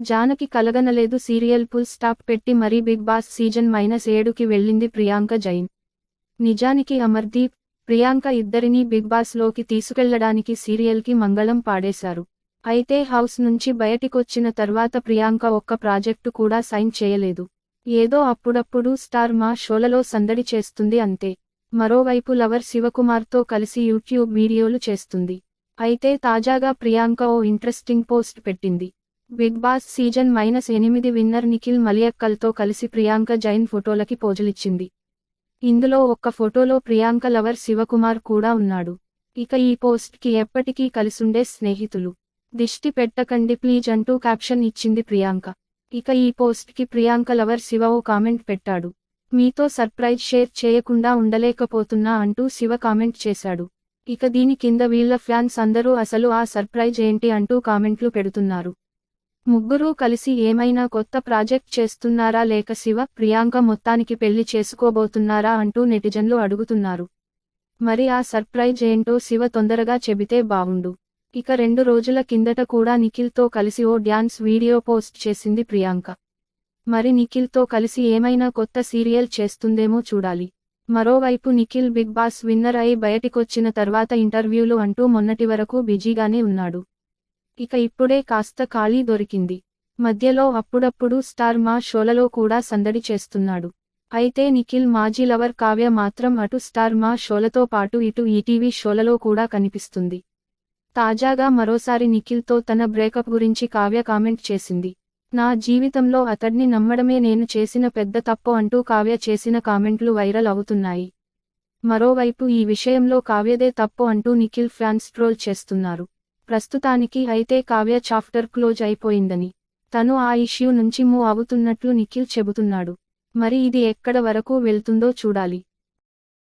Janaki Kalaganaledu serial full stop పెట్టి మరీ big Boss season minus ఏడుకి వెళ్ళింది ప్రియాంక జైన్. నిజానికి అమర్దీప్ ప్రియాంక ఇద్దరినీ బిగ్ బాస్లోకి తీసుకెళ్ళడానికి సీరియల్కి మంగళం పాడేశారు. అయితే హౌస్ నుంచి బయటికొచ్చిన తర్వాత ప్రియాంక ఒక్క ప్రాజెక్టు కూడా సైన్ చేయలేదు. ఏదో అప్పుడప్పుడు స్టార్ మా షోలలో సందడి చేస్తుంది అంతే. మరోవైపు లవర్ శివకుమార్తో కలిసి యూట్యూబ్ వీడియోలు చేస్తుంది. అయితే తాజాగా ప్రియాంక ఓ ఇంట్రెస్టింగ్ పోస్ట్ పెట్టింది. బిగ్ బాస్ సీజన్ మైనస్ ఎనిమిది విన్నర్ నిఖిల్ మలియక్కల్తో కలిసి ప్రియాంక జైన్ ఫోటోలకి పోజులిచ్చింది. ఇందులో ఒక్క ఫోటోలో ప్రియాంక లవర్ శివకుమార్ కూడా ఉన్నాడు. ఇక ఈ పోస్ట్కి ఎప్పటికీ కలిసుండే స్నేహితులు. దిష్టి పెట్టకండి ప్లీజ్ అంటూ క్యాప్షన్ ఇచ్చింది ప్రియాంక. ఇక ఈ పోస్ట్కి ప్రియాంక లవర్ శివ ఓ కామెంట్ పెట్టాడు. మీతో సర్ప్రైజ్ షేర్ చేయకుండా ఉండలేకపోతున్నా అంటూ శివ కామెంట్ చేశాడు. ఇక దీని కింద వీళ్ళ ఫ్యాన్స్ అందరూ అసలు ఆ సర్ప్రైజ్ ఏంటి అంటూ కామెంట్లు పెడుతున్నారు. ముగ్గురూ కలిసి ఏమైనా కొత్త ప్రాజెక్ట్ చేస్తున్నారా లేక శివ ప్రియాంక మొత్తానికి పెళ్ళి చేసుకోబోతున్నారా అంటూ నెటిజన్లు అడుగుతున్నారు. మరి ఆ సర్ప్రైజ్ ఏంటో శివ తొందరగా చెబితే బావుండు. ఇక రెండు రోజుల కిందట కూడా నిఖిల్తో కలిసి ఓ డ్యాన్స్ వీడియో పోస్ట్ చేసింది ప్రియాంక. మరి నిఖిల్తో కలిసి ఏమైనా కొత్త సీరియల్ చేస్తుందేమో చూడాలి. మరోవైపు నిఖిల్ బిగ్ బాస్ విన్నర్ అయి బయటికొచ్చిన తర్వాత ఇంటర్వ్యూలు అంటూ మొన్నటి వరకు బిజీగానే ఉన్నాడు. ఇక ఇప్పుడే కాస్త ఖాళీ దొరికింది. మధ్యలో అప్పుడప్పుడు స్టార్ మా షోలలో కూడా సందడి చేస్తున్నాడు. అయితే నిఖిల్ మాజీ లవర్ కావ్య మాత్రం అటు స్టార్ మా షోలతో పాటు ఇటు ఈటీవీ షోలలో కూడా కనిపిస్తుంది. తాజాగా మరోసారి నిఖిల్తో తన బ్రేకప్ గురించి కావ్య కామెంట్ చేసింది. నా జీవితంలో అతడ్ని నమ్మడమే నేను చేసిన పెద్ద తప్పు అంటూ కావ్య చేసిన కామెంట్లు వైరల్ అవుతున్నాయి. మరోవైపు ఈ విషయంలో కావ్యదే తప్పు అంటూ నిఖిల్ ఫ్యాన్స్ ట్రోల్ చేస్తున్నారు. ప్రస్తుతానికి అయితే కావ్య చాప్టర్ క్లోజ్ అయిపోయిందని. తను ఆ ఇష్యూ నుంచి మూవ్ అవుతున్నట్లు నిఖిల్ చెబుతున్నాడు. మరి ఇది ఎక్కడ వరకు వెళ్తుందో చూడాలి.